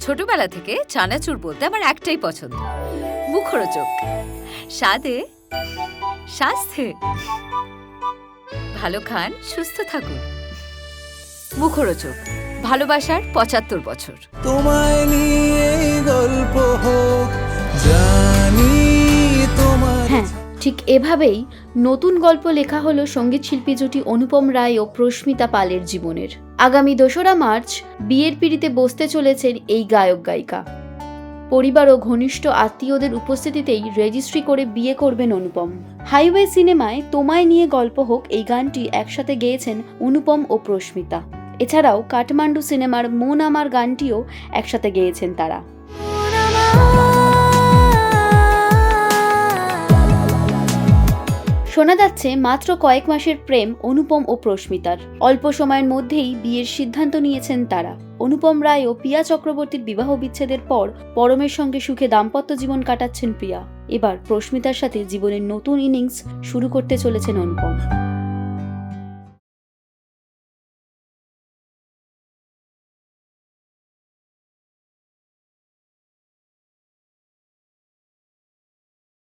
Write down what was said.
ছোটবেলা থেকে চানাচুর বলতে আমার একটাই পছন্দ। মুখরোচক। স্বাদে স্বাস্থ্যে ভালো খান, সুস্থ থাকুন। মুখরোচক। ভালোবাসার পঁচাত্তর বছর। তোমায় নিয়ে গল্প হোক ঠিক এভাবেই নতুন গল্প লেখা হলো সংগীত শিল্পী জুটি অনুপম রায় ও প্রস্মিতা পালের জীবনের। আগামী দোসরা মার্চ বিয়ের পিড়িতে বসতে চলেছেন এই গায়ক গায়িকা। পরিবার ও ঘনিষ্ঠ আত্মীয়দের উপস্থিতিতেই রেজিস্ট্রি করে বিয়ে করবেন অনুপম। হাইওয়ে সিনেমায় তোমায় নিয়ে গল্প হোক এই গানটি একসাথে গেয়েছেন অনুপম ও প্রস্মিতা এছাড়াও কাঠমান্ডু সিনেমার মন আমার গানটিও একসাথে গেয়েছেন তারা। শোনা যাচ্ছে মাত্র কয়েক মাসের প্রেম অনুপম ও প্রস্মিতার। অল্প সময়ের মধ্যেই বিয়ের সিদ্ধান্ত নিয়েছেন তারা। অনুপম রায় ও পিয়া চক্রবর্তীর বিবাহ বিচ্ছেদের পর পরমের সঙ্গে সুখে দাম্পত্য জীবন কাটাচ্ছেন প্রিয়া। এবার প্রস্মিতার সাথে জীবনের নতুন ইনিংস শুরু করতে চলেছেন অনুপম।